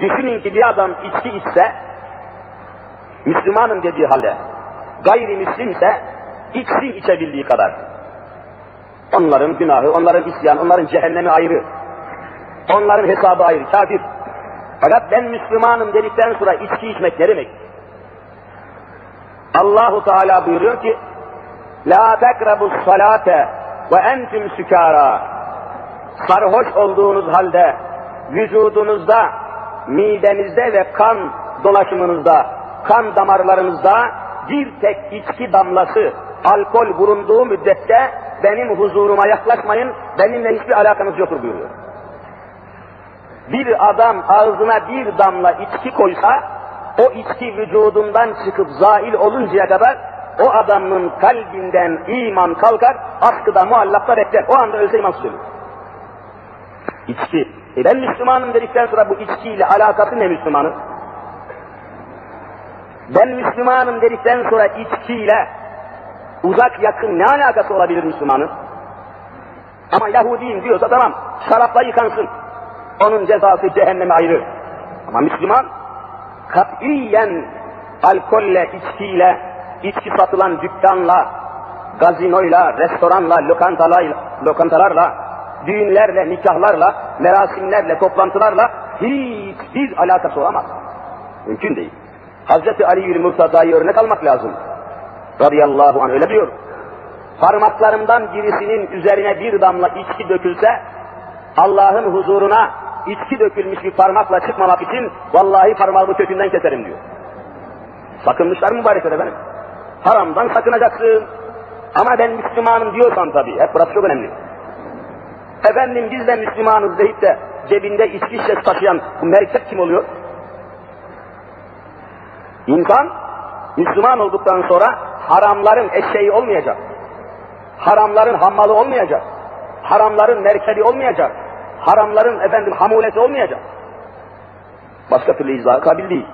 Düşünün ki bir adam içki içse, Müslümanım dediği halde, gayrimüslimse içsin içebildiği kadar. Onların günahı, onların isyan, onların cehennemi ayrı. Onların hesabı ayrı, kafir. Fakat ben Müslümanım dedikten sonra içki içmek ne demek? Allahu Teala buyuruyor ki La tekrabu salate ve entüm sükara Sarhoş olduğunuz halde vücudunuzda, midenizde ve kan dolaşımınızda, kan damarlarınızda bir tek içki damlası alkol bulunduğu müddetçe benim huzuruma yaklaşmayın, benimle hiçbir alakanız yoktur buyuruyor. Bir adam ağzına bir damla içki koysa, o içki vücudundan çıkıp zail oluncaya kadar o adamın kalbinden iman kalkar, askıda muallakta bekler. O anda ölse iman söylüyor. İçki. E ben Müslümanım dedikten sonra bu içkiyle alakası ne Müslümanın? Ben Müslümanım dedikten sonra içkiyle uzak yakın ne alakası olabilir Müslümanın? Ama Yahudiyim diyorsa tamam, şarapla yıkansın. Onun cezası cehenneme ayrı. Ama Müslüman katiyen alkolle, içkiyle, içki satılan dükkanla, gazinoyla, restoranla, lokantalarla, lokantalarla, düğünlerle, nikahlarla, merasimlerle, toplantılarla hiçbir alakası olamaz. Mümkün değil. Hazreti Ali Murtaza'yı örnek almak lazım. Radıyallahu anh öyle diyor. Parmaklarımdan birisinin üzerine bir damla içki dökülse, Allah'ın huzuruna içki dökülmüş bir parmakla çıkmamak için vallahi parmağımı kökünden keserim diyor. Sakınmışlar mübarek efendim. Haramdan sakınacaksın. Ama ben Müslümanım diyorsan tabii, hep burası çok önemli. Efendim biz de Müslümanız deyip de cebinde içki taşıyan bu merkep kim oluyor? İnsan Müslüman olduktan sonra haramların eşeği olmayacak. Haramların hammalı olmayacak. Haramların merkebi olmayacak. Haramların efendim hamulesi olmayacak. Başka türlü izahı kabil değil.